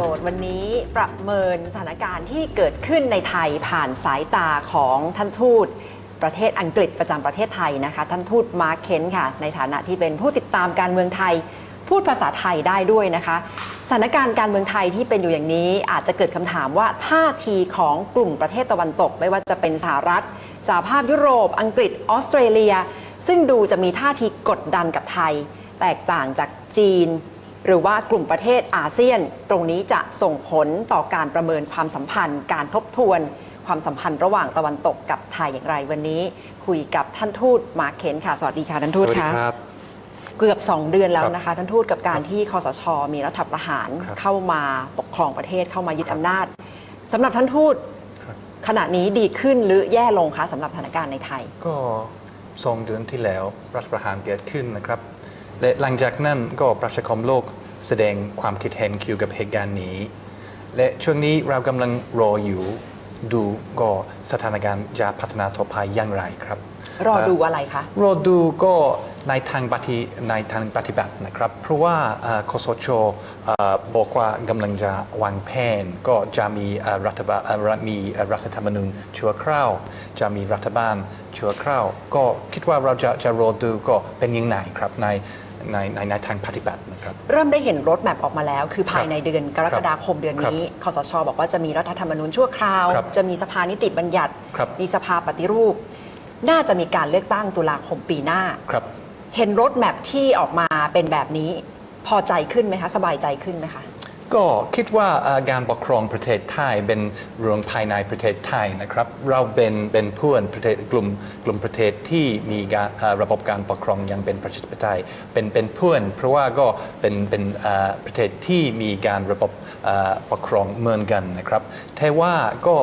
โจทย์วันนี้ประเมินสถานการณ์ที่เกิดขึ้นในไทยผ่านสายตาของท่านทูตประเทศอังกฤษประจำประเทศไทยนะคะ ท่านทูตมาร์คเคนค่ะ ในฐานะที่เป็นผู้ติดตามการเมืองไทย พูดภาษาไทยได้ด้วยนะคะ สถานการณ์การเมืองไทยที่เป็นอยู่อย่างนี้ อาจจะเกิดคำถามว่าท่าทีของกลุ่มประเทศตะวันตก ไม่ว่าจะเป็นสหรัฐสหภาพยุโรป อังกฤษออสเตรเลีย ซึ่งดูจะมีท่าทีกดดันกับไทย แตกต่างจากจีน หรือว่ากลุ่มประเทศอาเซียน ตรงนี้จะส่งผลต่อการประเมินความสัมพันธ์ การทบทวน ความสัมพันธ์ระหว่างตะวันตกกับไทยอย่างไรวันนี้ คุยกับท่านทูตมาร์คเคนค่ะสวัสดีค่ะท่านทูตสวัสดีค่ะครับเกือบ 2 เดือนแล้วครับนะคะท่านทูตกับการที่คอสช มีรัฐประหารครับเข้ามาปกครองประเทศเข้ามายึดครับอำนาจสำหรับท่านทูตครับขณะนี้ดีขึ้นหรือแย่ลงคะสำหรับสถานการณ์ในไทย ก็สองเดือนที่แล้วรัฐประหารเกิดขึ้นนะครับ และหลังจากนั้นก็ประชาคมโลกแสดงความคิดเห็นเกี่ยวกับเหตุการณ์นี้ และช่วงนี้เรากำลังรออยู่ดูก็สถานการณ์จะพัฒนาต่อไปอย่างไรครับ รอดูเอะไรคะ รอดูก็ในทางปฏิในทางปฏิบัตินะครับ เพราะว่าเอ่อคสชเอ่อบอกว่ากำลังจะวางแผนก็จะมีเอ่อรัฐบาลเอ่อมีเอ่อรัฐธรรมนูญชั่วคราว จะมีรัฐบาลชั่วคราว ก็คิดว่าเราจะจะรอดูก็เป็นยังไงครับใน ในในในทางปฏิบัตินะครับ เริ่มได้เห็นรถแมพออกมาแล้ว คือภายในเดือนกรกฎาคมเดือนครับนี้คอสช บอกว่าจะมีรัฐธรรมนูญชั่วคราว ครับจะมีสภานิติบัญญัติ ครับ มีสภาปฏิรูป น่าจะมีการเลือกตั้งตุลาคมปีหน้า ครับ เห็นรถแมพที่ออกมาเป็นแบบนี้ พอใจขึ้นไหมคะ สบายใจขึ้นไหมคะ ก็คิดว่าการปกครองประเทศไทยเป็นเรื่องภายในประเทศไทยนะครับ เราเป็นเป็นเพื่อนประเทศกลุ่มกลุ่มประเทศที่มีการระบบการปกครองย่างเป็นประชาธิปไตยเป็นเป็นเพื่อน เพราะว่าก็เป็นเป็นประเทศที่มีการระบบปกครองเหมือนกันนะครับแต่ว่าก็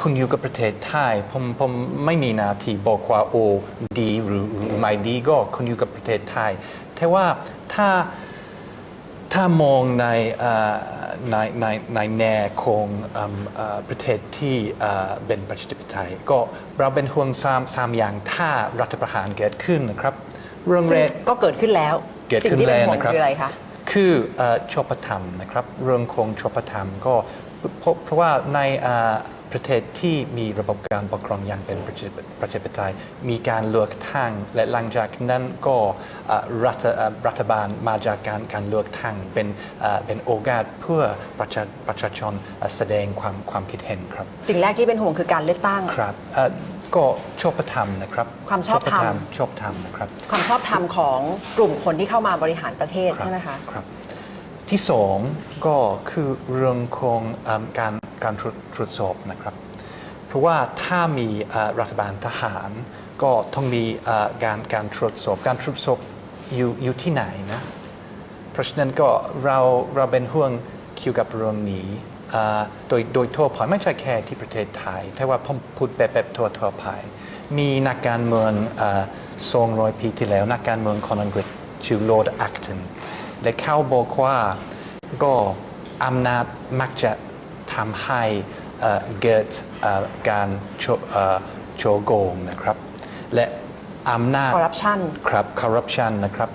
คุณอยู่กับประเทศไทยผมผมไม่มีนาทีบอกว่าโอ้ดีหรือหรือไม่ดีก็คุณอยู่กับประเทศไทยแต่ว่าถ้า ถ้ามองในเอ่อในในในแนวของอืมเอ่อประเทศที่เอ่อเป็นประชาธิปไตยก็เราเป็นห่วงสามสามอย่างถ้ารัฐประหารเกิดขึ้นนะครับ เรื่องซึ่แรงกก็เกิดขึ้นแล้วเกิดสิ่งขึ้นที่เป็นแล้วห่วงนะครับคืออะไรคะคือเอ่อชปธรรมนะครับ เรื่องของชปธรรมก็เพราะเพราะว่าในเอ่อ ประเทศที่มีระบบการปกครองอย่างเป็นประชาประชาธิปไตยมีการเลือกตั้งและหลังจากนั้นก็เอ่อรัฐเอ่อรัฐบาลมาจากการการเลือกตั้งเป็นเอ่อเป็นโอกาสเพื่อประชาประชาชนเอ่อแสดงความความคิดเห็นครับ สิ่งแรกที่เป็นห่วงคือการเลือกตั้งครับเอ่อก็ชปธรรมนะครับ ความชอบธรรมชอบธรรมนะครับ ความชอบธรรมของกลุ่มคนที่เข้ามาบริหารประเทศรับใช่ไหมคะครับที่สองก็คือเรื่องของเอิ่มการ การตรวจตรวจสอบนะครับ เพราะว่าถ้ามีรัฐบาลทหาร ก็ต้องมีการการตรวจสอบการตรวจสอบอยู่อยู่ที่ไหนนะเพราะฉะนั้นก็เราเราเป็นห่วงเกี่ยวกับเรื่องนี้เอ่อโดยโดยทั่วไปไม่ใช่แค่ที่ประเทศไทย แต่ว่าผมพูดแบบแบบทั่วทั่วไปมีนักการเมืองสองรอยปีที่แล้ว นักการเมืองของอังกฤษชื่อลดแอคตันและเขาบอกว่าก็อำนาจมักจะ ทำให้เอ่อเกิดเอ่อการโชเอ่อโชว์โกงนะครับ และอำนาจ corruption ครับ corruption นะครับ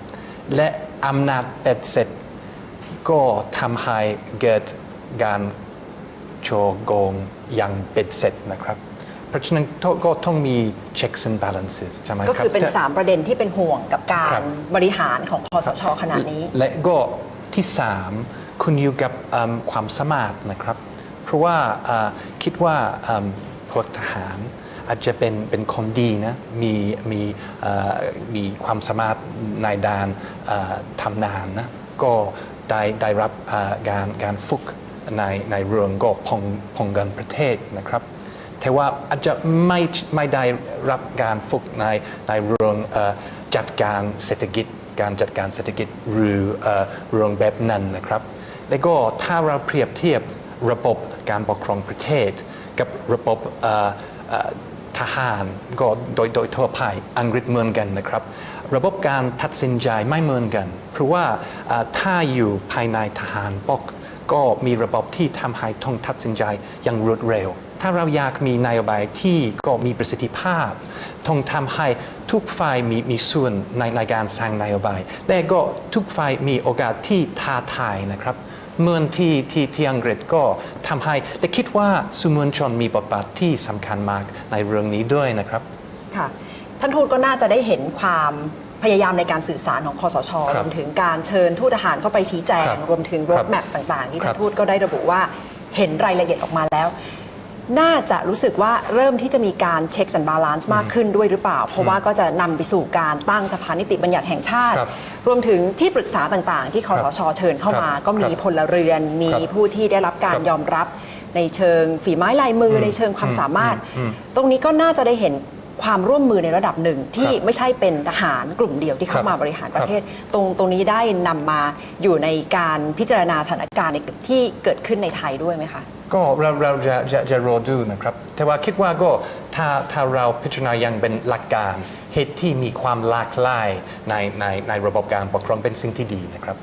และอำนาจเป็ดเสร็จ ก็ทำให้เกิดการโชว์โกงอย่างเป็ดเสร็จนะครับเพราะฉะนั้นก็ต้องมี checks and balances ใช่ไหมครับ ก็คือเป็นแต่3ประเด็นที่เป็นห่วงกับกาครัรบบริหารของคอสชขณะนี้ และก็ที่สามคุณอยู่กับเอิ่มความสามารถนะครับเพ ราะว่าคิดว่าพวกทหารอาจจะเป็นเป็นคนดีนะมีมีมีความสามารถในด้านทำนานนะก็ได้ได้รับการการฝึกในในเรื่องก็พองพองกันประเทศนะครับแต่ว่าอาจจะไม่ไม่ได้รับการฝึกในในเรื่องจัดการเศรษฐกิจ การจัดการเศรษฐกิจหรือเอ่อเรื่องแบบนั้นนะครับ แล้วก็ถ้าเราเปรียบเทียบระบบ การปกครองประเทศ กับระบบทหารก็โดยโดยทั่วไปอังกฤษเหมือนกันนะครับ ระบบการตัดสินใจไม่เหมือนกัน เพราะว่าถ้าอยู่ภายในทหารปกก็มีระบบที่ทำให้ต้องตัดสินใจอย่างรวดเร็ว ถ้าเราอยากมีนโยบายที่ก็มีประสิทธิภาพต้องทำให้ทุกฝ่ายมีมีส่วนในในการสร้างนโยบาย และก็ทุกฝ่ายมีโอกาสที่ท้าทายนะครับ เมืองที่ที่ที่อังกฤษก็ทำให้และคิดว่าสื่อมวลชนมีบทบาทที่สำคัญมากในเรื่องนี้ด้วยนะครับค่ะท่านทูตก็น่าจะได้เห็นความพยายามในการสื่อสารของคอสชครรับวมถึงการเชิญทูตทหารเข้าไปชี้แจงครับรวมถึงรครัถบแมพต่างๆที่ครัท่าบนทูตก็ได้ระบุว่าเห็นรายละเอียดออกมาแล้ว น่าจะรู้สึกว่าเริ่มที่จะมีการเช็คสันบาลานซ์มากขึ้นด้วยหรือเปล่า เพราะว่าก็จะนำไปสู่การตั้งสภานิติบัญญัติแห่งชาติ ครับรวมถึงที่ปรึกษาต่างๆ ที่คอสชเชิญเข้ามา ครับก็มีครับพลเรือน มีครับผู้ที่ได้รับการครับยอมรับในเชิงฝีไม้ลายมืออในเชิงความสามารถอืมตรงนี้ก็น่าจะได้เห็น ความร่วมมือในระดับหนึ่งที่ครับไม่ใช่เป็นทหารกลุ่มเดียวที่เข้าครับมาบริหารประเทศ ตรงตรงนี้ได้นำมาอยู่ในการพิจารณาสถานการณ์ในที่เกิดขึ้นในไทยด้วยไหมคะ ก็เราเราจะจะจะรอดูนะครับ แต่ว่าคิดว่าก็ถ้าถ้าเราพิจารณาอย่างเป็นหลักการเหตุที่มีความหลากหลายในในในระบบการปกครองเป็นสิ่งที่ดีนะครับ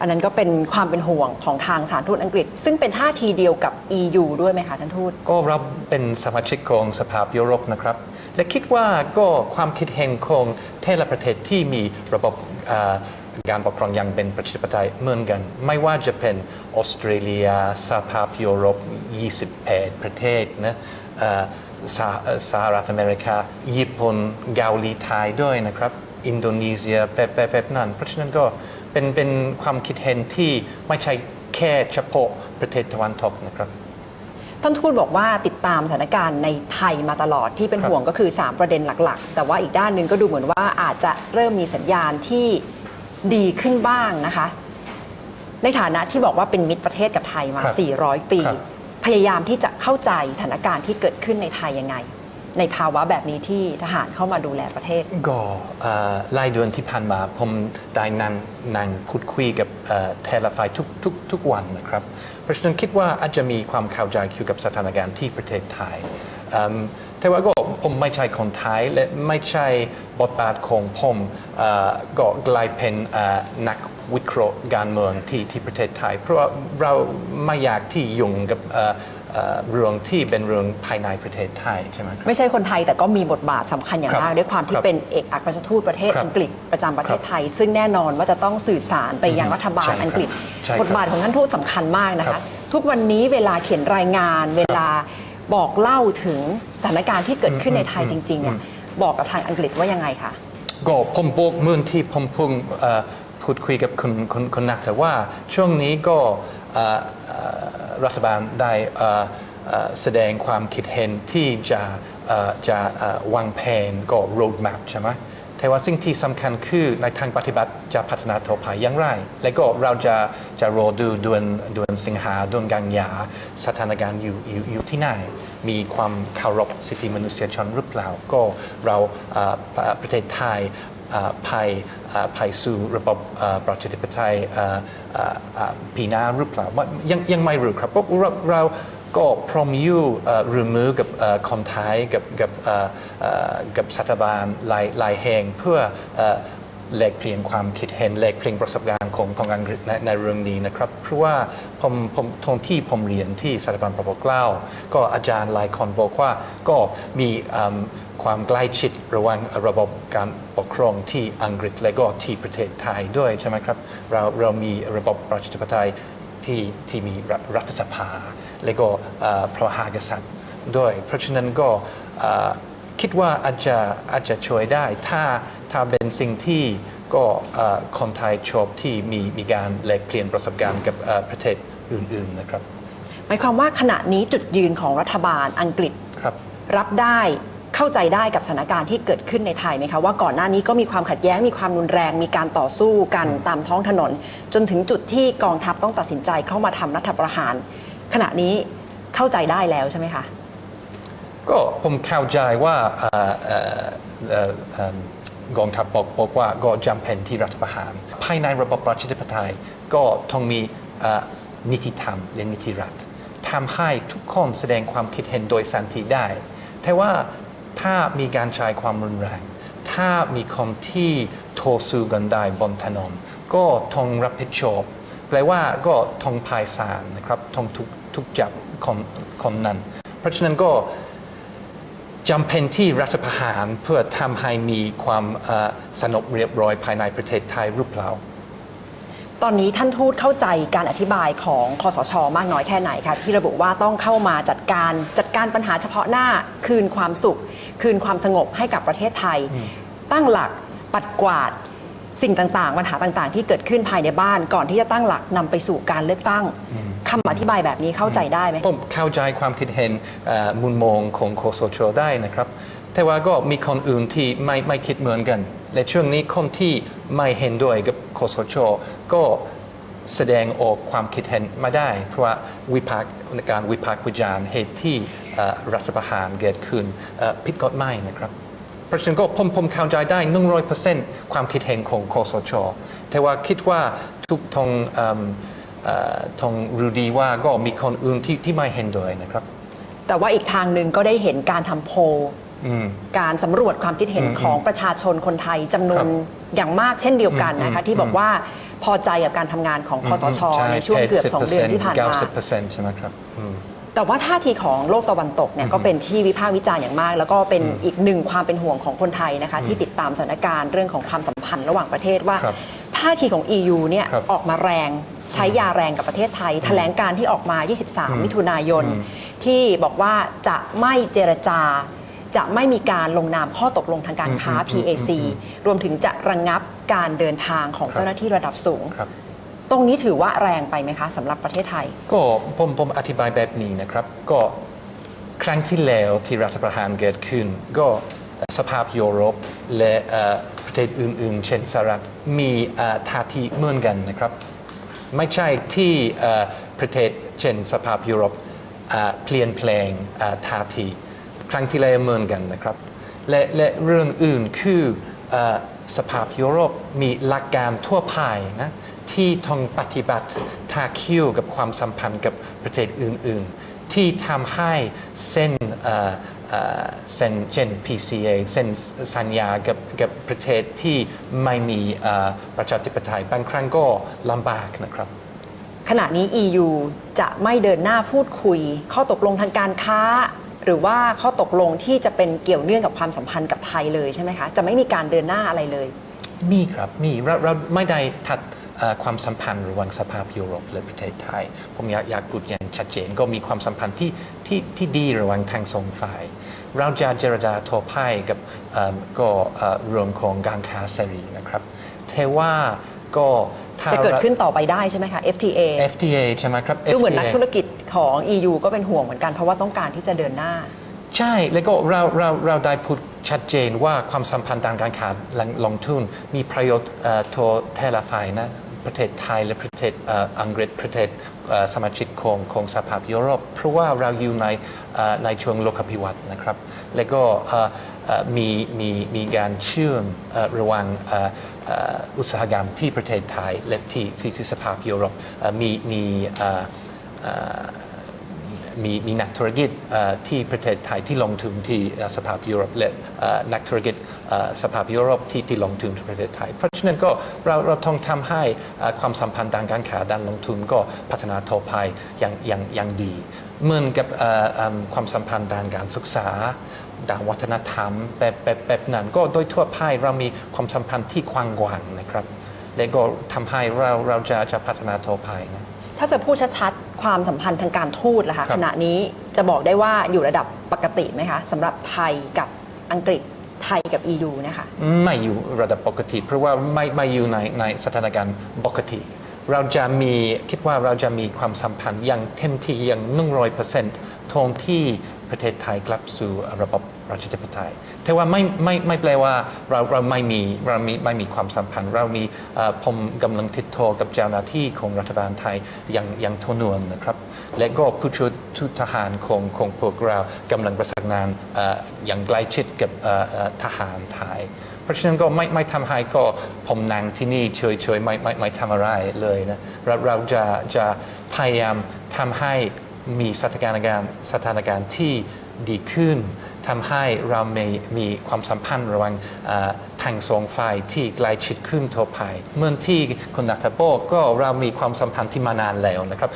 อันนั้นก็เป็นความเป็นห่วงของทางสถารทูตอังกฤษ ซึ่งเป็นท่าทีเดียวกับ EU ด้วยไหมคะท่านทูต ก็เราเป็นสมาชิกของสภาพยุโรปนะครับ และคิดว่าก็ความคิดเห็นของเทละประเทศที่มีระบบการปกครองอย่างเป็นประชาธิปไตยเหมือนกัน ไม่ว่าจะเป็นออสเตรเลียสหภาพยุโรป 28 ประเทศนะสหเอ่อสหรัฐอเมริกา ญี่ปุ่นเกาหลีใต้ด้วยนะครับ อินโดนีเซียแบบแบบแบบนั้น เพราะฉะนั้นก็เป็นเป็นความคิดเห็นที่ไม่ใช่แค่เฉพาะประเทศตะวันตกนะครับ ท่านทูตบอกว่าติดตามสถานการณ์ในไทยมาตลอดที่เป็นครับห่วงก็คือ 3 ประเด็นหลักๆ แต่ว่าอีกด้านหนึ่งก็ดูเหมือนว่าอาจจะเริ่มมีสัญญาณที่ดีขึ้นบ้างนะคะ ในฐานะที่บอกว่าเป็นมิตรประเทศกับไทยมาครับ400 ปีครับพยายามที่จะเข้าใจสถานการณ์ที่เกิดขึ้นในไทยยังไง ในภาวะแบบนี้ที่ทหารเข้ามาดูแลประเทศ ก็เอ่อรายเดือนที่ผ่านมาผมได้นั่งนั่งพูดคุยกับเอ่อแต่ละฝ่ายทุกทุกทุกวันนะครับเพ ราะฉะนั้นคิดว่าอาจจะมีความเข้าใจเกี่ยวกับสถานการณ์ที่ประเทศไทยแต่ว่าก็ผมไม่ใช่คนไทยและไม่ใช่บทบาทของผมก็กลายเป็นนักวิเคราะห์การเมืองที่ที่ประเทศไทย เพราะว่าเราไม่อยากที่ยุ่งกับ เอ่อเอ่อเรื่องที่เป็นเรื่องภายในประเทศไทยใช่ไหมครับไม่ใช่คนไทยแต่ก็มีบทบาทสำคัญอย่างครับมาก ด้วยความที่ครับเป็นเอกอัครราชทูตประเทศครับอังกฤษประจำประเทศครับไทย ซึ่งแน่นอนว่าจะต้องสื่อสารไปยังรัฐบาลใช่ครับอังกฤษใช่ครับบทบาทของท่านทูตสำคัญมากนะครัคะบทุกวันนี้เวลาเขียนรายงาน เวลาบอกเล่าถึงสถานการณ์ที่เกิดขึ้นในไทยจริงๆเนี่ยบอกกับทางอังกฤษว่ายังไงคะก็ผมบอกเมื่อที่ผมเพุ่งเอ่อพูดคุยกับคุณคุณคุณนักแต่ว่าช่วงนี้ก็เอ่อเอ่อ รัฐบาลได้แสดงความคิดเห็นที่จะจะวางแผนก็ road map ใช่ไหมแต่ว่าสิ่งที่สำคัญคือในทางปฏิบัติจะพัฒนาต่อไปอย่างไร และก็เราจะจะรอดูเดือนเดือนสิงหาเดือนกันยาสถานการณ์อยู่อยู่อยู่ที่ไหนมีความเคารพสิทธิมนุษยชนหรือเปล่า ก็เราประเทศไทย ภายภายสู่ระบบประชาธิปไตยปีหน้าหรือเปล่ายังยังไม่รู้ครับเพราะเราเราก็พร้อมอยู่เอ่อร่วมมือกับเอ่อคนไทยกับกับกับสถาบันหลายหลายแห่งเพื่อแลกเปลี่ยนความคิดเห็นแลกเปลี่ยนประสบการณ์ของของอังกฤษในในเรื่องนี้นะครับ เพราะว่าผมผมทงที่ผมเรียนที่สถาบันพระปกเกล้าก็อาจารย์หลายคนบอกว่าก็มีอ ความใกล้ชิดระหว่างระบบการปกครองที่อังกฤษและก็ที่ประเทศไทยด้วยใช่ไหมครับ เราเรามีระบบประชาธิปไตยที่ที่มีรัฐรัฐสภา และก็เอ่อพระมหากษัตริย์ด้วย เพราะฉะนั้นก็เอ่อคิดว่าอาจจะอาจจะช่วยได้ ถ้าถ้าเป็นสิ่งที่ก็เอ่อคนไทยชอบที่มีมีการแลกเปลี่ยนประสบการณ์กับเอ่อประเทศอื่นๆนะครับหมายความว่าขณะนี้จุดยืนของรัฐบาลอังกฤษครับรับได้ เข้าใจได้กับสถานการณ์ที่เกิดขึ้นในไทยไหมคะว่าก่อนหน้านี้ก็มีความขัดแย้งมีความรุนแรงมีการต่อสู้กันตามท้องถนน จนถึงจุดที่กองทัพต้องตัดสินใจเข้ามาทำรัฐประหาร ขณะนี้เข้าใจได้แล้วใช่ไหมคะก็ผมเข้าใจว่าเอ่อเอ่อเอ่อเอิ่มกองทัพบอกบอกว่าก็จำเป็นที่รัฐประหาร ภายในระบบประชาธิปไตยก็ต้องมีเอ่อนิติธรรมและนิติรัฐทำให้ทุกคนแสดงความคิดเห็นโดยสันติได้ แต่ว่า ถ้ามีการใช้ความรุนแรง ถ้ามีคนที่โทสู้กันได้บนถนนก็ต้องรับผิดชอบแปลว่าก็ต้องพายสารนะครับต้องทุกทุกจับคนคนนั้น เพราะฉะนั้นก็จำเป็นที่รัฐประหารเพื่อทำให้มีความสงบเรียบร้อยภายในประเทศไทยหรือเปล่า ตอนนี้ท่านทูตเข้าใจการอธิบายของคอสช มากน้อยแค่ไหนคะที่ระบุว่าต้องเข้ามาจัดการจัดการปัญหาเฉพาะหน้าคืนความสุข คืนความสงบให้กับประเทศไทย ตั้งหลักปัดกวาดสิ่งต่างๆ ปัญหาต่างๆ ที่เกิดขึ้นภายในบ้าน ก่อนที่จะตั้งหลักนำไปสู่การเลือกตั้งคำอธิบายแบบนี้เข้าใจได้ไหมผมเข้าใจความคิดเห็นเอ่อมุมมองของโคสชได้นะครับ แต่ว่าก็มีคนอื่นที่ไม่ไม่คิดเหมือนกัน และช่วงนี้คนที่ไม่เห็นด้วยกับโคสช ก็แสดงออกความคิดเห็นมาได้ เพราะว่าวิพากษ์การวิพากษ์วิจารณ์เหตุที่รัฐประหารเกิดขึ้นผิดกฎหมายนะครับเพราะฉะนั้นก็ผมผมเข้าใจได้ 100%ความคิดเห็นของคอสช แต่ว่าคิดว่าทุกทงเอิ่มเอ่อทงรู้ดีว่าก็มีคนอื่นที่ที่ไม่เห็นด้วยนะครับ แต่ว่าอีกทางหนึ่งก็ได้เห็นการทำโพล อืม การสำรวจความคิดเห็นอืมของประชาชนคนไทยจำนวนครับอย่างมากเช่นเดียวกันนะคะอืมที่บอกว่าพอใจกับการทำงานของคอสชใในช่วงเกือบ 2 เดือนที่ผ่านมา 90%ใช่ไหมครับอืม แต่ว่าท่าทีของโลกตะวันตกเนี่ยก็เป็นที่วิพากษ์วิจารณ์อย่างมาก แล้วก็เป็นอีกหนึ่งความเป็นห่วงของคนไทยนะคะ ที่ติดตามสถานการณ์เรื่องของความสัมพันธ์ระหว่างประเทศว่า ครับท่าทีของ EU เนี่ยครับออกมาแรงใช้ยาแรงกับประเทศไทย แถลงการที่ออกมา 23 มิถุนายน ที่บอกว่าจะไม่เจรจา จะไม่มีการลงนามข้อตกลงทางการค้า PAC รวมถึงจะระงงับการเดินทางของเจ้าหน้าที่ระดับสูง ครับ ตรงนี้ถือว่าแรงไปไหมคะสำหรับประเทศไทย ก็ผมผมอธิบายแบบนี้นะครับ ก็ครั้งที่แล้วที่รัฐประหารเกิดขึ้น ก็สภาพยุโรปและเอ่อประเทศอื่นๆ เช่นสหรัฐมีเอ่อท่าทีเหมือนกันนะครับ ไม่ใช่ที่เอ่อประเทศเช่นสภาพยุโรปเอ่อเปลี่ยนแปลงเอ่อท่าที ครั้งที่แล้วเหมือนกันนะครับและและเรื่องอื่นคืออสภาพยุโรปมีหลักการทั่วไปนะที่ต้องปฏิบัติท่าคิวกับความสัมพันธ์กับประเทศอื่น ๆ ที่ทำให้เส้นเส้นเช่น PCA เส้นสัญญากับกับประเทศที่ไม่มีประชาธิปไตยบางครั้งก็ลำบากนะครับ ขณะนี้ EU จะไม่เดินหน้าพูดคุย ข้อตกลงทางการค้า หรือว่าข้อตกลงที่จะเป็นเกี่ยวเนื่องกับความสัมพันธ์กับไทยเลยใช่ไหมคะจะไม่มีการเดินหน้าอะไรเลย มีครับมีเราเราไม่ได้ทัดความสัมพันธ์ระหว่างสภาพยุโรปและประเทศไทย ผมอยากอยากพูดอย่างชัดเจนก็มีความสัมพันธ์ที่ที่ที่ดีระหว่างทั้งสองฝ่าย เราจะเจรจาทั่วไปกับก็เอ่อเรื่องของการค้าเสรีนะครับแต่ว่า ก็ถ้า จะเกิดขึ้นต่อไปได้ใช่ไหมคะ FTA FTA ใช่ไหมครับ ดูเหมือนนัก FTA ธุรกิจของ EU ก็เป็นห่วงเหมือนกันเพราะว่าต้องการที่จะเดินหน้า ใช่ แล้วก็เราเราเราได้พูดชัดเจนว่าความสัมพันธ์ทางการค้าลงลงทุนมีประโยชน์เอ่อทั่วเทลฝ่ายนะ ประเทศไทยและประเทศเอ่ออังกฤษประเทศเอ่อสมาชิกของของสหภาพยุโรปเพราะว่าเราอยู่ในเอ่อในช่วงโลกาภิวัตน์นะครับ แล้วก็เอ่อเอ่อมีมีมีการเชื่อมเอ่อระหว่างเอ่อเอุตสาหกรรมที่ประเทศไทยและที่ที่ทสหภาพยุโรปมีมีมีมีนักธุรกิจที่ประเทศไทยที่ลงทุนที่สภาพยุโรปและนักธุรกิจสภาพยุโรปที่ที่ลงทุนที่ประเทศไทย เพราะฉะนั้นก็เราเราต้องทำให้ความสัมพันธ์ด้านการค้าด้านลงทุนก็พัฒนาต่อไปอย่างอย่างอย่างดี เหมือนกับความสัมพันธ์ด้านการศึกษา ด้านวัฒนธรรมแบบแบบแบบนั้น ก็โดยทั่วไปเรามีความสัมพันธ์ที่กว้างกวางนะครับและก็ทำให้เราเราจะจะพัฒนาต่อไปนะถ้าจะพูดชัดๆ ความสัมพันธ์ทางการทูตล่ะคะครับขณะนี้จะบอกได้ว่าอยู่ระดับปกติไหมคะสำหรับไทยกับอังกฤษไทยกับ EU นะคะไม่อยู่ระดับปกติ เพราะว่าไม่ไม่อยู่ในในสถานการณ์ปกติ เราจะมีคิดว่าเราจะมีความสัมพันธ์อย่างเต็มที่อย่างหนึ่งร้อยเปอร์เซ็นต์ทงที่ประเทศไทยกลับสู่ระบบ ประชาธิปไตย แต่ว่าไม่ไม่ไม่แปลว่าเราเราไม่มีเรามีไม่มีความสัมพันธ์ เรามีเอ่อผมกำลังติดต่อกับเจ้าหน้าที่ของรัฐบาลไทยอย่างอย่างทนวนนะครับ และก็ผู้ช่วยทุทหารของของพวกเรากำลังประสานงานเอ่ออย่างใกล้ชิดกับเอ่อเอ่อทหารไทย เพราะฉะนั้นก็ไม่ไม่ทำให้ก็ผมนั่งที่นี่เฉยๆไม่ไม่ไม่ทำอะไรเลยนะเราเราจะจะพยายามทำให้มีสถานการณ์สถานการณ์ที่ดีขึ้น ทำให้เรามีมีความสัมพันธ์ระหว่างเอ่อทั้งสองฝ่ายที่ใกล้ชิดขึ้นทั่วไปเมื่อที่คุณนัทบอกก็เรามีความสัมพันธ์ที่มานานแล้วนะครับ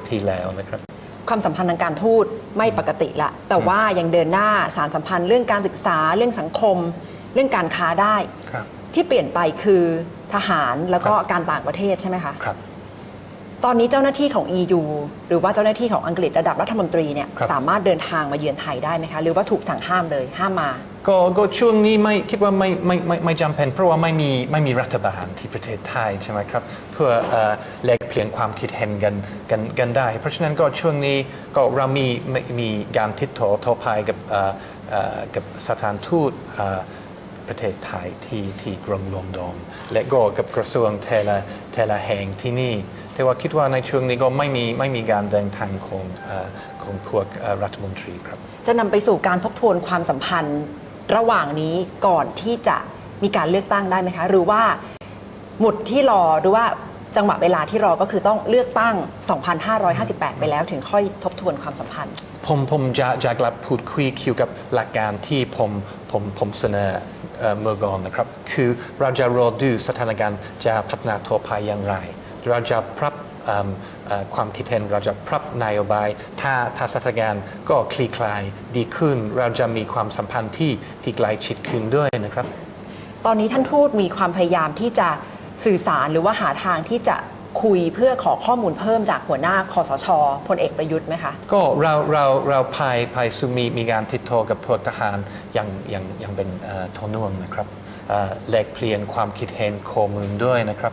400ปีแล้วนะครับความสัมพันธ์ทางการทูตไม่ปกติละ แต่ว่ายังเดินหน้าสารสัมพันธ์เรื่องการศึกษาเรื่องสังคม เรื่องการค้าได้ครับที่เปลี่ยนไปคือทหารแล้วก็ครับการต่างประเทศใช่ไหมคะครับ ตอนนี้เจ้าหน้าที่ของ EU หรือว่าเจ้าหน้าที่ของอังกฤษระดับรัฐมนตรีเนี่ยครับ สามารถเดินทางมาเยือนไทยได้ไหมคะ หรือว่าถูกสั่งห้ามเลยห้ามมา ก็ก็ช่วงนี้ไม่คิดว่าไม่ไม่ไม่ไม่จำเป็นเพราะว่าไม่มีไม่มีรัฐบาลที่ประเทศไทยใช่ไหมครับ เพื่อเอ่อแลกเปลี่ยนความคิดเห็นกันกันกันได้ เพราะฉะนั้นก็ช่วงนี้ก็เรามีมีมีการติดต่อโทรไปกับเอ่อเอ่อกับสถานทูตเอ่อประเทศไทยที่ที่กรุงลอนดอนและก็กับกระทรวงเทเลเทเลแห่งที่นี่ แต่ว่าคิดว่าในช่วงนี้ก็ไม่มีไม่มีการเดินทางของเอ่อของพวกเอ่อรัฐมนตรีครับ จะนำไปสู่การทบทวนความสัมพันธ์ระหว่างนี้ก่อนที่จะมีการเลือกตั้งได้ไหมคะ หรือว่าหมุดที่รอหรือว่าจังหวะเวลาที่รอก็คือต้องเลือกตั้ง 2558 ไปแล้วถึงค่อยทบทวนความสัมพันธ์ ผมผมจะจะกลับพูดคุยเกี่ยวกับหลักการที่ผมผมผมเสนอเอ่อเมื่อก่อนนะครับ คือเราจะรอดูสถานการณ์จะพัฒนาทั่วไปอย่างไร เราจะปรับเอิ่มเอ่อความคิดเห็นเราจะปรับนโยบาย ถ้าถ้าสถานการณ์ก็คลี่คลายดีขึ้น เราจะมีความสัมพันธ์ที่ที่ใกล้ชิดขึ้นด้วยนะครับ ตอนนี้ท่านทูตมีความพยายามที่จะสื่อสารหรือว่าหาทางที่จะคุยเพื่อขอข้อมูลเพิ่มจากหัวหน้าคอสชพลเอกประยุทธ์ไหมคะ ก็เราเราเราภายภายสุมีมีการติดต่อกับพลทหารอย่างอย่างอย่างเป็นเอ่อทนวมนะครับเอ่อแลกเปลี่ยนความคิดเห็นข้อมูลด้วยนะครับ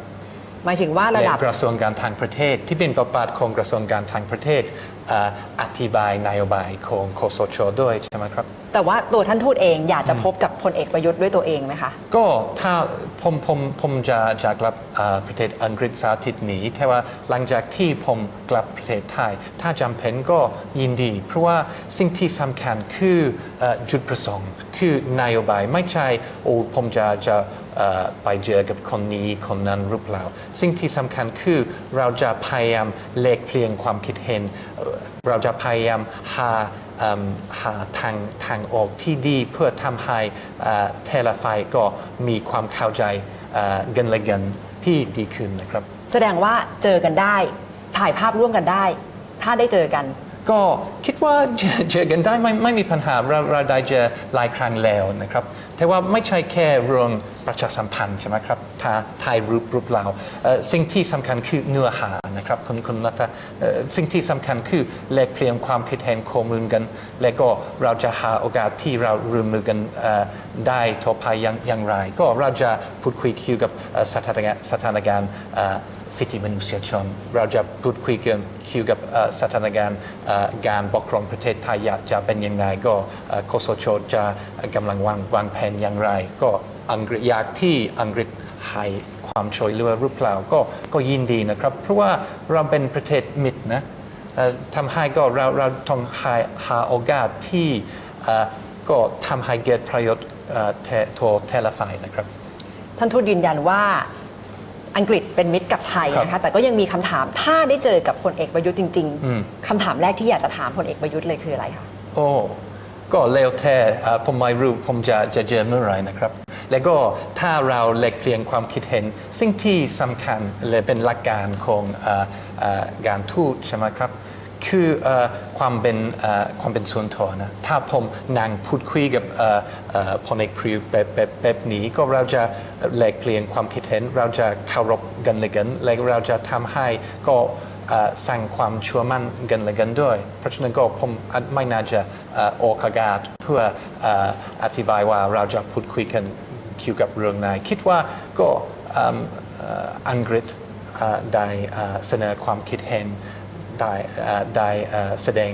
หมายถึงว่าระดับ และกระทรวงการต่างประเทศ ที่เป็นประปาดของกระทรวงการต่างประเทศเอ่ออธิบายนโยบายของคสชด้วยใช่ไหมครับ แต่ว่าตัวท่านทูตเองอยากจะพบกับพลเอกประยุทธ์ด้วยตัวเองไหมคะ ก็ถ้าผมผมผมจะจะกลับเอ่อประเทศอังกฤษสาธิตนี้แต่ว่าหลังจากที่ผมกลับประเทศไทย ถ้าจำเป็นก็ยินดี เพราะว่าสิ่งที่สำคัญคือเอ่อจุดประสงค์ คือนโยบายไม่ใช่โอ้ผมจะจะเอ่อ ไปเจอกับคนนี้คนนั้นหรือเปล่า สิ่งที่สำคัญคือเราจะพยายามเลกเปลี่ยนความคิดเห็น เราจะพยายามหาหาทางทางออกที่ดีเพื่อทำให้เทเลไฟก็มีความเข้าใจกันและกันที่ดีขึ้นนะครับ แสดงว่าเจอกันได้ ถ่ายภาพร่วมกันได้ ถ้าได้เจอกัน ก็คิดว่าเจอกันได้ไม่ไม่มีปัญหาเราเราได้เจอหลายครั้งแล้วนะครับ แต่ว่าไม่ใช่แค่เรื่องประชาสัมพันธ์ใช่ไหมครับถ้าถ่ายรูปรูปเราเอ่อสิ่งที่สำคัญคือเนื้อหานะครับคุณคุณนัทสิ่งที่สำคัญคือแลกเปลี่ยนความคิดเห็นข้อมูลกัน และก็เราจะหาโอกาสที่เราร่วมมือกันได้ทั่วไปอย่างอย่างไร ก็เราจะพูดคุยเกี่ยวกับสถานการณ์ สิทธิมนุษยชน เราจะพูดคุยกันเกี่ยวกับสถานการณ์การปกครองประเทศไทยอยากจะเป็นยังไงก็เอ่อคสชจะกำลังวางวางแผนอย่างไร ก็อังกฤษอยากที่อังกฤษให้ความช่วยเหลือหรือเปล่าก็ก็ยินดีนะครับ เพราะว่าเราเป็นประเทศมิตรนะทำให้ก็เราเราต้องหาหาโอกาสที่ก็ทำให้เกิดประโยชน์เอ่อแทโทรเทลไฟนะครับ ท่านทูตยืนยันว่า อังกฤษเป็นมิตรกับไทยครับนะคะแต่ก็ยังมีคำถามถ้าได้เจอกับพลเอกประยุทธ์จริงอืมๆคำถามแรกที่อยากจะถามพลเอกประยุทธ์เลยคืออะไรคะโอ้ก็แล้วแต่เอ่อผมไม่รู้ผมจะจะเจอเมื่อไหรนะครับ แล้วก็ถ้าเราแลกเปลี่ยนความคิดเห็น สิ่งที่สำคัญและเป็นหลักการของเอ่อเอ่อการทูตใช่ไหมครับ คือความเป็นความเป็นส่วนตัวนะถ้าผมนั่งพูดคุยกับพลเอกประยุทธ์แบบแบบแบบนี้ก็เราจะแลกเปลี่ยนความคิดเห็นเราจะเคารพกันและกันและเราจะทำให้ก็สร้างความเชื่อมั่นกันและกันด้วย เพราะฉะนั้นก็ผมไม่น่าจะเอ่อกอากาศเพื่ออธิบายว่าเราจะพูดคุยกันเกี่ยวกับเรื่องไหนคิดว่าก็อังกฤษได้เสนอความคิดเห็น ได้เอ่อได้เอ่อแสดง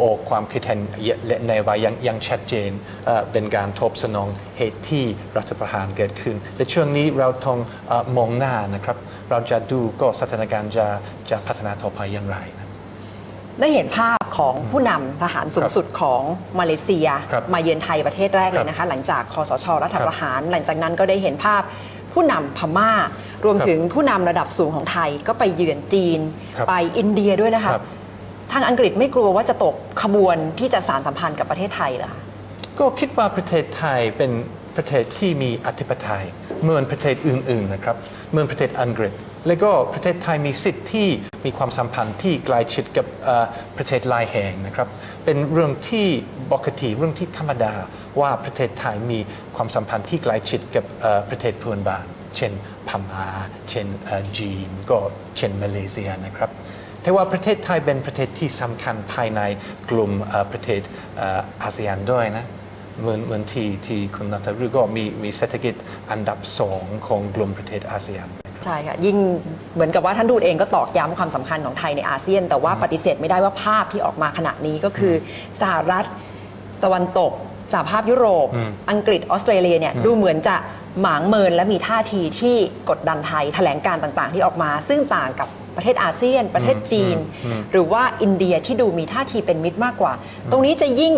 ออกความคิดเห็นและในว่ายังยังชัดเจนเอ่อเป็นการทบสนองเหตุที่รัฐประหารเกิดขึ้นและช่วงนี้เราต้องเออมองหน้านะครับ เราจะดูก็สถานการณ์จะจะพัฒนาต่อไปอย่างไรนะได้เห็นภาพของผู้นำทหารสูงสุดของมาเลเซียครับมาเยือนไทยประเทศแรกเลยนะคะ หลังจากคอสชรัฐประหาร หลังจากนั้นก็ได้เห็นภาพ ผู้นำพม่า รวมครับถึงผู้นำระดับสูงของไทยก็ไปเยือนจีนครับไปอินเดียด้วยนะคะครับทางอังกฤษไม่กลัวว่าจะตกขบวนที่จะสารสัมพันธ์กับประเทศไทยเหรอคะก็คิดว่าประเทศไทยเป็นประเทศที่มีอธิปไตยเหมือนประเทศอื่นๆนะครับเหมือนประเทศอังกฤษ และก็ประเทศไทยมีสิทธิ์ที่มีความสัมพันธ์ที่ใกล้ชิดกับเอ่อประเทศหลายแห่งนะครับเป็นเรื่องที่ปกติเรื่องที่ธรรมดา ว่าประเทศไทยมีความสัมพันธ์ที่ใกล้ชิดกับเอ่อประเทศเพื่อนบ้าน เช่นพม่าเช่นเอ่อจีน ก็เช่นมาเลเซียนะครับแต่ว่าประเทศไทยเป็นประเทศที่สำคัญภายในกลุ่มเอ่อประเทศเอ่ออาเซียนด้วยนะเหมือนเหมือนที่ที่คุณนัทรุก็มีมีเศรษฐกิจอันดับสองของกลุ่มประเทศอาเซียนใช่ค่ะยิ่งเหมือนกับว่าท่านทูตเองก็ตอกย้ำความสำคัญของไทยในอาเซียน แต่ว่าปฏิเสธไม่ได้ว่าภาพที่ออกมาขณะนี้ก็คือสหรัฐตะวันตก สหภาพยุโรปอังกฤษออสเตรเลียเนี่ยดูเหมือนจะหมางเมินและมีท่าทีที่กดดันไทยแถลงการต่างๆ ที่ออกมา ซึ่งต่างกับประเทศอาเซียน ประเทศจีนหรือว่าอินเดียที่ดูมีท่าทีเป็นมิตรมากกว่า ตรงนี้จะยิ่ง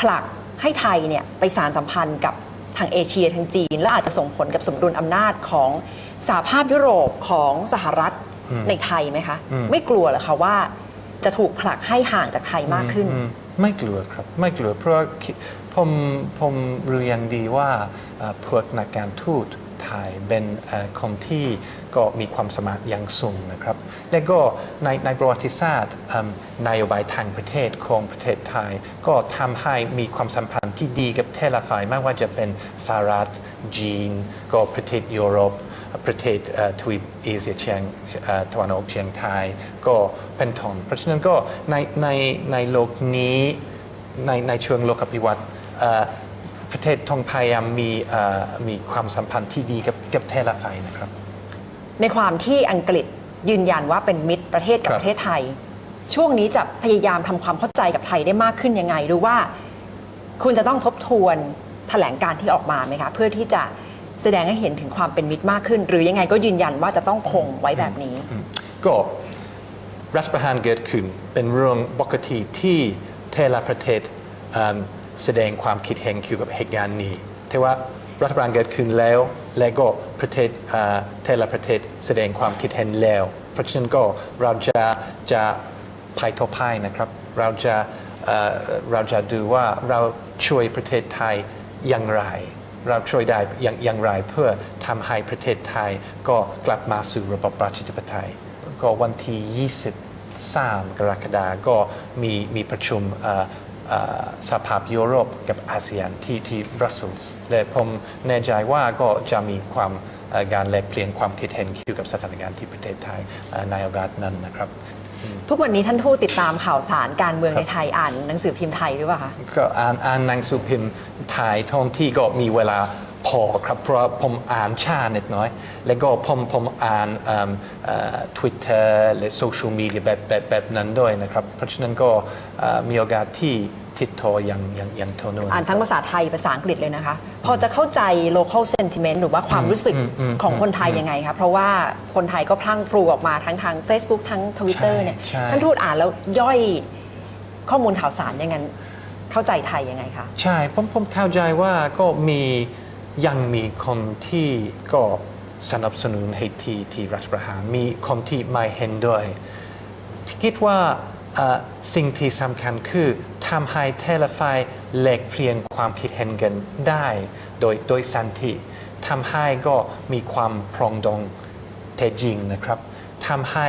ผลักให้ไทยเนี่ยไปสารสัมพันธ์กับทางเอเชียทางจีน และอาจจะส่งผลกับสมดุลอำนาจของสหภาพยุโรปของสหรัฐในไทยไหมคะไม่กลัวเหรอคะว่าจะถูกผลักให้ห่างจากไทยมากขึ้น อืมไม่กลัวครับ ไม่กลัวเพราะว่าคิ ผมผมรู้อย่างดีว่าพวกนักการทูตไทยเป็นคนที่ก็มีความสามารถอย่างสูงนะครับ และก็ในในประวัติศาสตร์นโยบายทางประเทศของประเทศไทย ก็ทำให้มีความสัมพันธ์ที่ดีกับเทลฝ่ายไม่ว่าจะเป็นสหรัฐจีน ก็ประเทศยุโรปประเทศทวีปเอเชียเฉียงตะวันออกเฉียงใต้ก็เป็นต้นเพราะฉะนั้นก็ในในในโลกนี้ในในเชิงโลกาภิวัตน์ ประเทศทองพยายามมีเอ่อมีความสัมพันธ์ที่ดีกับกับเทลไฟนะครับ ในความที่อังกฤษยืนยันว่าเป็นมิตรประเทศกับครับประเทศไทย ช่วงนี้จะพยายามทำความเข้าใจกับไทยได้มากขึ้นยังไง หรือว่า คุณจะต้องทบทวนแถลงการที่ออกมาไหมคะเพื่อที่จะแสดงให้เห็นถึงความเป็นมิตรมากขึ้น หรือยังไงก็ยืนยันว่าจะต้องคงไว้แบบนี้ ก็รัฐประหารเกิดขึ้นเป็นเรื่องปกติที่เทลประเทศเอิ่ม แสดงความคิดเห็นเกี่ยวกับเหตุการณ์นี้แต่ว่ารัฐประหารเกิดขึ้นแล้ว และก็ประเทศเอ่อเทลประเทศแสดงความคิดเห็นแล้ว เพราะฉะนั้นก็เราจะจะภายต่อภายนะครับ เราจะเราจะดูว่าเราช่วยประเทศไทยอย่างไร เราช่วยได้อย่างอย่างไรเพื่อทำให้ประเทศไทยก็กลับมาสู่ระบบประชาธิปไตย ก็วันที่ 23 กรกฎาคมก็มีมีประชุมอ่อเอ่อ สหภาพยุโรปกับอาเซียนที่ที่บรัสเซลส์และผมแน่ใจว่าก็จะมีความเอ่อการแลกเปลี่ยนความคิดเห็นเกี่ยวกับสถานการณ์ที่ประเทศไทยเอ่อในโอกาสนั้นนะครับ ทุกวันนี้ท่านทูตติดตามข่าวสารการเมืองครับในไทยอ่านหนังสือพิมพ์ไทยหรือเปล่าคะก็อ่านอ่านหนังสือพิมพ์ไทยท่องที่ก็มีเวลา พอครับเพราะว่าผมอ่านช้านิดน้อย แล้วก็ผมผมอ่านทวิตเตอร์และโซเชียลมีเดียแบบแบบแบบนั้นด้วยนะครับ เพราะฉะนั้นก็เอ่อมีโอกาสที่ติดต่ออย่างอย่างอย่างโทนนอ่านทั้งภาษาไทยภาษาอังกฤษเลยนะคะ พอจะเข้าใจ local sentiment หรือว่าความรู้สึกอืมอืมของคนไทยยังไงคะเพราะว่าคนไทยก็พลั่งพลูออกมาทั้งทาง Facebook ทั้ง Twitter ใช่เนี่ยใช่ท่านทูตอ่านแล้วย่อยข้อมูลข่าวสารยังไงเข้าใจไทยยังไงคะ ใช่ผมผมเข้าใจว่าก็มี ยังมีคนที่ก็สนับสนุนให้ที่ที่รัฐประหารมีคนที่ไม่เห็นด้วยคิดว่าสิ่งที่สำคัญคือทำให้เทเลไฟแลกเปลี่ยนความคิดเห็นกันได้ โดยโดยสันติทำให้ก็มีความปรองดองแท้จริงนะครับทำให้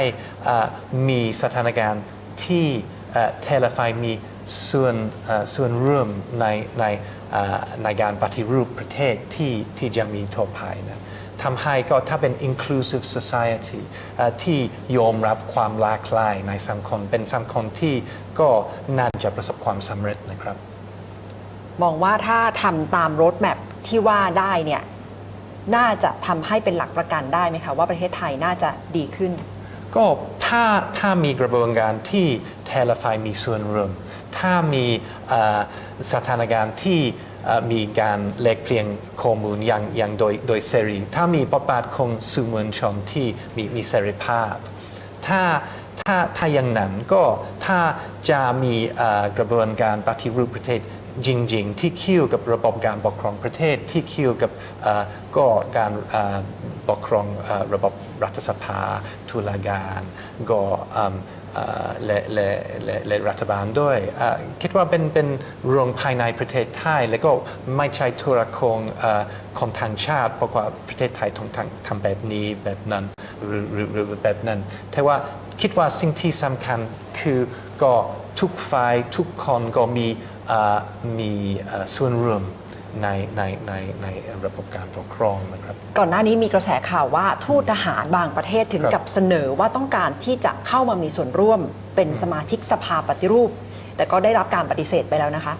มีสถานการณ์ที่เอ่อเทเลไฟมีส่วนส่วนร่วมในใน ในการปฏิรูปประเทศที่ที่จะมีต่อไปนะทำให้ก็ถ้าเป็น inclusive society เอ่อที่ยอมรับความหลากหลายในสังคมเป็นสังคมที่ก็น่าจะประสบความสำเร็จนะครับ มองว่าถ้าทำตามรถแมพที่ว่าได้เนี่ยน่าจะทำให้เป็นหลักประกันได้ไหมคะ ว่าประเทศไทยน่าจะดีขึ้น ก็ถ้าถ้ามีกระบวนการที่เทเลไฟมีส่วนร่วม ถ้ามีสถานการณ์ที่มีการแลกเปลี่ยนข้อมูลอย่างอย่างโดยโดยเสรีถ้ามีประบาทของสื่อมวลชนที่มีมีเสรีภาพ ถ้าถ้าถ้าอย่างนั้นก็ถ้าจะมีกระบวนการปฏิรูปประเทศจริงๆ ที่เกี่ยวกับระบบการปกครองประเทศที่เกี่ยวกับก็การปกครองระบบรัฐสภาตุลาการก็ และและและและรัฐบาลด้วยอ่อคิดว่าเป็นเป็นเรื่องภายในประเทศไทย แล้วก็ไม่ใช่ธุรกงอ่อของทางชาติ เพราะว่าประเทศไทยทำทำแบบนี้แบบนั้นหรือหรือหรือแบบนั้น แต่ว่าคิดว่าสิ่งที่สำคัญคือก็ทุกฝ่ายทุกคนก็มีอ่อมีอ่อส่วนร่วม ในในในในระบบการปกครองนะครับ ก่อนหน้านี้มีกระแสข่าวว่าทูตทหารบางประเทศถึงครับกับเสนอว่าต้องการที่จะเข้ามามีส่วนร่วมเป็นสมาชิกสภาปฏิรูป แต่ก็ได้รับการปฏิเสธไปแล้วนะคะ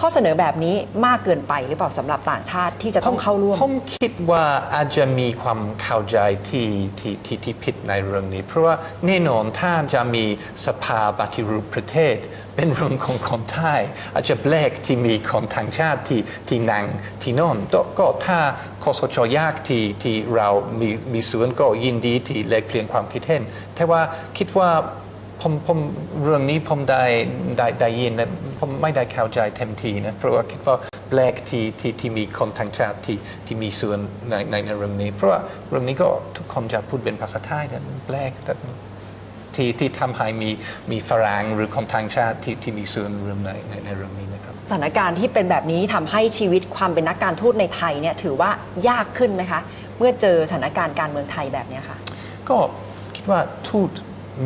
ข้อเสนอแบบนี้มากเกินไปหรือเปล่าสำหรับต่างชาติที่จะต้องเข้าร่วม ผมคิดว่าอาจจะมีความเข้าใจที่ที่ที่ที่ผิดในเรื่องนี้ เพราะว่าแน่นอนถ้าจะมีสภาปฏิรูปประเทศ เป็นเรื่องของคนไทยอาจจะแปลกที่มีคนทางชาติที่ที่นั่งที่นอนก็ถ้าคสชยากที่ที่เรามีมีส่วนก็ยินดีที่แลกเปลี่ยนความคิดเห็นแต่ว่าคิดว่าผมผมเรื่องนี้ผมได้ได้ได้ยินนะผมไม่ได้เข้าใจเต็มทีนะเพราะว่าคิดว่าแปลกที่ที่ที่มีคนทางชาติที่ที่มีส่วนในในในเรื่องนี้ เพราะว่าเรื่องนี้ก็ทุกคนจะพูดเป็นภาษาไทยแต่แปลกแต่ ที่ที่ทำให้มีมีฝรั่งหรือคนทางชาติที่ที่มีส่วนร่วมในในในเรื่องนี้นะครับ สถานการณ์ที่เป็นแบบนี้ทำให้ชีวิตความเป็นนักการทูตในไทยเนี่ยถือว่ายากขึ้นไหมคะ เมื่อเจอสถานการณ์การเมืองไทยแบบเนี้ยค่ะ ก็คิดว่าทูต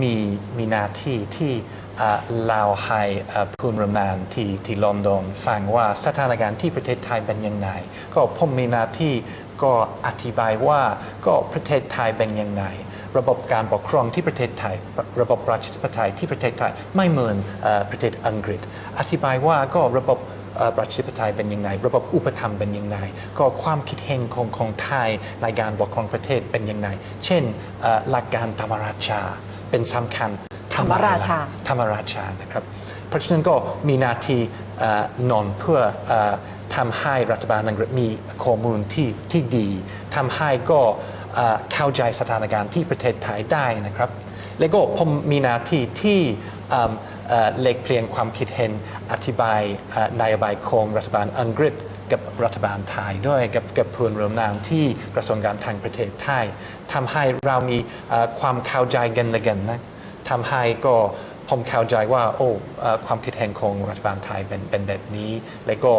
มีมีหน้าที่ที่อ่าเล่าให้อ่าผู้รำนานที่ที่ลอนดอนฟังว่าสถานการณ์ที่ประเทศไทยเป็นยังไงก็ผมมีหน้าที่ก็อธิบายว่าก็ประเทศไทยเป็นยังไง ระบบการปกครองที่ประเทศไทย ระบบประชาธิปไตยที่ประเทศไทยไม่เหมือนประเทศอังกฤษ อธิบายว่าก็ระบบประชาธิปไตยเป็นยังไง ระบบอุปถัมเป็นยังไง ก็ความคิดเห็นของของไทยในการปกครองประเทศเป็นยังไง เช่นหลักการธรรมราชาเป็นสำคัญธรรมราชาธรรมราชานะครับ เพราะฉะนั้นก็มีนาทีนอนเพื่อทำให้รัฐบาลอังกฤษมีข้อมูลที่ที่ดีทำให้ก็ เอ่อเข้าใจสถานการณ์ที่ประเทศไทยได้นะครับ และก็ผมมีหน้าที่ที่เอิ่มเอ่อเล็กเปลี่ยนความคิดเห็นอธิบายนโยบายของรัฐบาลอังกฤษกับรัฐบาลไทยด้วยกับกับเพื่อนร่วมนามที่กระทรวงการทางประเทศไทยทำให้เรามีความเข้าใจกันละกันนะทำให้ก็ผมเข้าใจว่าโอ้ความคิดเห็นของรัฐบาลไทยเป็นเป็นแบบนี้ และก็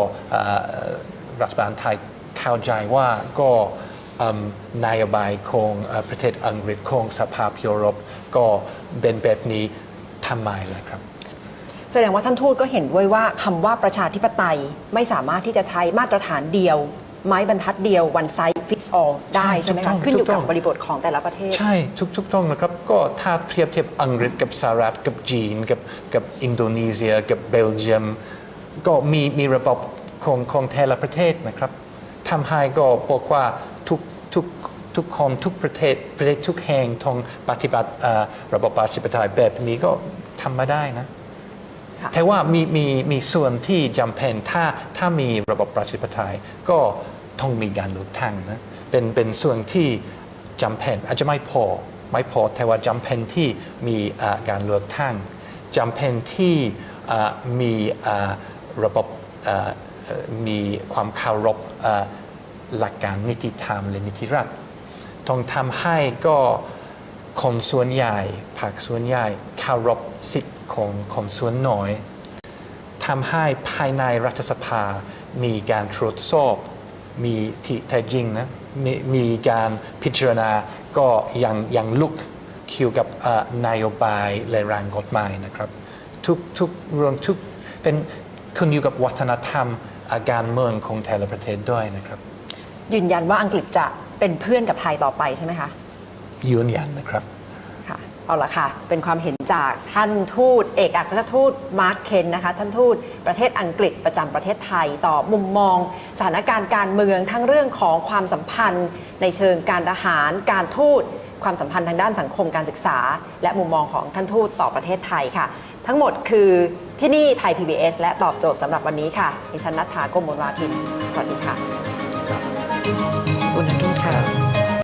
รัฐบาลไทยเข้าใจว่าก็ นโยบายของเอ่อประเทศอังกฤษของสภาพยุโรปก็เป็นแบบนี้ทำไมล่ะครับ แสดงว่าท่านทูตก็เห็นด้วยว่าคำว่าประชาธิปไตยไม่สามารถที่จะใช้มาตรฐานเดียว ไม้บรรทัดเดียว one size fits all ได้ใช่ใช่ไหมถูกต้คะองขึ้นอยู่ถูกต้กัอบงบริบทของแต่ละประเทศ ใช่ทุกทุกต้องนะครับ ก็ถ้าเทียบเทียบอังกฤษกับสหรัฐกับจีนกับกับอินโดนีเซีย กับเบลเยียม ก็มีมีระบบของของแต่ละประเทศนะครับทำให้ก็บอกว่า ทุกทุกทุกคนทุกประเทศประเทศทุกแห่งต้องปฏิบัติเอ่อระบบประชาธิปไตยแบบนี้ก็ทำมาได้นะค่ะแต่ว่ามีมีมีส่วนที่จำเป็นถ้าถ้ามีระบบประชาธิปไตยก็ต้องมีการเลือกตั้งนะเป็นเป็นส่วนที่จำเป็นอาจจะไม่พอไม่พอแต่ว่าจำเป็นที่มีอ่าการเลือกตั้งจำเป็นที่อ่ามีอ่าระบบอ่าเอ่อมีความเคารพอ่า หลักการนิติธรรมและนิติรัฐต้องทำให้ก็คนส่วนใหญ่ภาคส่วนใหญ่เคารพสิทธิ์ของคนส่วนน้อยทำให้ภายในรัฐสภา มีการตรวจสอบมีที่แท้จริงนะมมีการพิจารณาก็ยังยังลุกเกี่ยวกับเอ่อนโยบายและรางกฎหมายนะครับ ทุกทุกเรื่องทุกเป็นขึ้นอยู่กับวัฒนธรรมอาการเมืองของแต่ละประเทศด้วยนะครับ ยืนยันว่าอังกฤษจะเป็นเพื่อนกับไทยต่อไปใช่ไหมคะ ยืนยันนะครับค่ะเอาละค่ะ เป็นความเห็นจากท่านทูตเอกอัครราชทูตมาร์คเคนนะคะ ท่านทูตประเทศอังกฤษประจำประเทศไทยต่อมุมมอง สถานการณ์การเมืองทั้งเรื่องของความสัมพันธ์ ในเชิงการทหาร การทูต ความสัมพันธ์ทางด้านสังคมการศึกษา และมุมมองของท่านทูตต่อประเทศไทยค่ะ ทั้งหมดคือที่นี่ไทย PBS และตอบโจทย์สำหรับวันนี้ค่ะดิฉันนัทธาโกมลวาทิน สวัสดีค่ะข อบคุณท่านทูตค่ะ